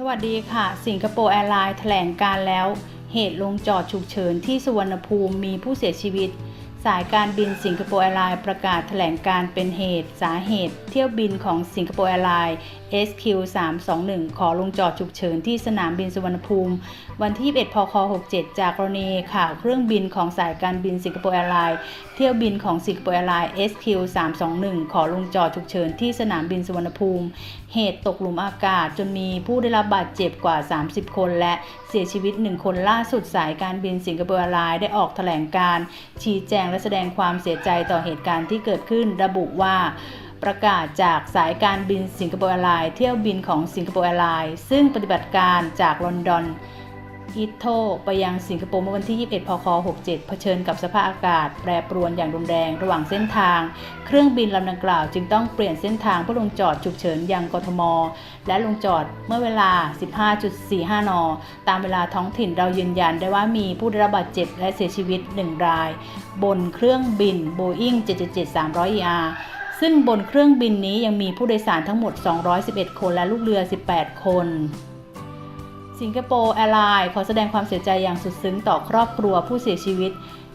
สวัสดีค่ะ สิงคโปร์แอร์ไลน์แถลงการแล้ว เหตุลงจอดฉุกเฉินที่สุวรรณภูมิมีผู้เสียชีวิต สายการบินสิงคโปร์แอร์ไลน์ประกาศแถลงการเป็นเหตุสาเหตุ เที่ยวบินของสิงคโปร์แอร์ไลน์ SQ321 ขอลงจอดฉุกเฉินที่สนามบินสุวรรณภูมิ วันที่ 21 พค 67 จากกรณีข่าวเครื่องบินของสายการบินสิงคโปร์แอร์ไลน์เที่ยวบินของสิงคโปร์แอร์ไลน์ SQ321 ขอลงจอดฉุกเฉินที่สนามบินสุวรรณภูมิ เหตุตกหลุมอากาศจนมีผู้ได้รับบาดเจ็บกว่า 30 คน และเสียชีวิต 1 คนล่าสุดสายการบินสิงคโปร์แอร์ไลน์ได้ออกแถลงการชี้แจงและแสดงความเสียใจต่อเหตุการณ์ที่เกิดขึ้นระบุว่าประกาศจากสายการบินสิงคโปร์แอร์ไลน์เที่ยวบินของสิงคโปร์แอร์ไลน์ซึ่งปฏิบัติการจากลอนดอน อีโทไปยังสิงคโปร์เมื่อวันที่ 21 พค 67 เผชิญกับสภาพอากาศ แปรปรวนอย่างรุนแรงระหว่างเส้นทาง เครื่องบินลำดังกล่าวจึงต้องเปลี่ยนเส้นทางเพื่อลงจอดฉุกเฉินยังกทม และลงจอดเมื่อเวลา 15.45 น ตามเวลาท้องถิ่นเรายืนยันได้ว่ามีผู้ได้รับบาดเจ็บและเสียชีวิต 1 ราย บนเครื่องบิน Boeing 777-300 ER ซึ่งบนเครื่องบินนี้ยังมีผู้โดยสารทั้งหมด 211 คนและลูกเรือ 18 คน สิงคโปร์แอร์ไลน์ขอแสดงความเสียใจอย่างสุดซึ้งต่อครอบครัวผู้เสียชีวิต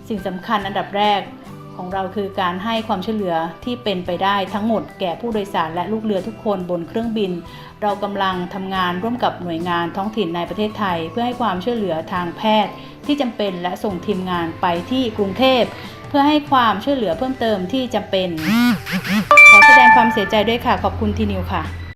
สิ่งสำคัญอันดับแรกของเราคือการให้ความช่วยเหลือที่เป็นไปได้ทั้งหมดแก่ผู้โดยสารและลูกเรือทุกคนบนเครื่องบิน เรากำลังทำงานร่วมกับหน่วยงานท้องถิ่นในประเทศไทย เพื่อให้ความช่วยเหลือทางแพทย์ ที่จำเป็นและส่งทีมงานไปที่กรุงเทพ เพื่อให้ความช่วยเหลือเพิ่มเติมที่จำเป็น ขอแสดงความเสียใจด้วยค่ะขอบคุณทีนิวค่ะ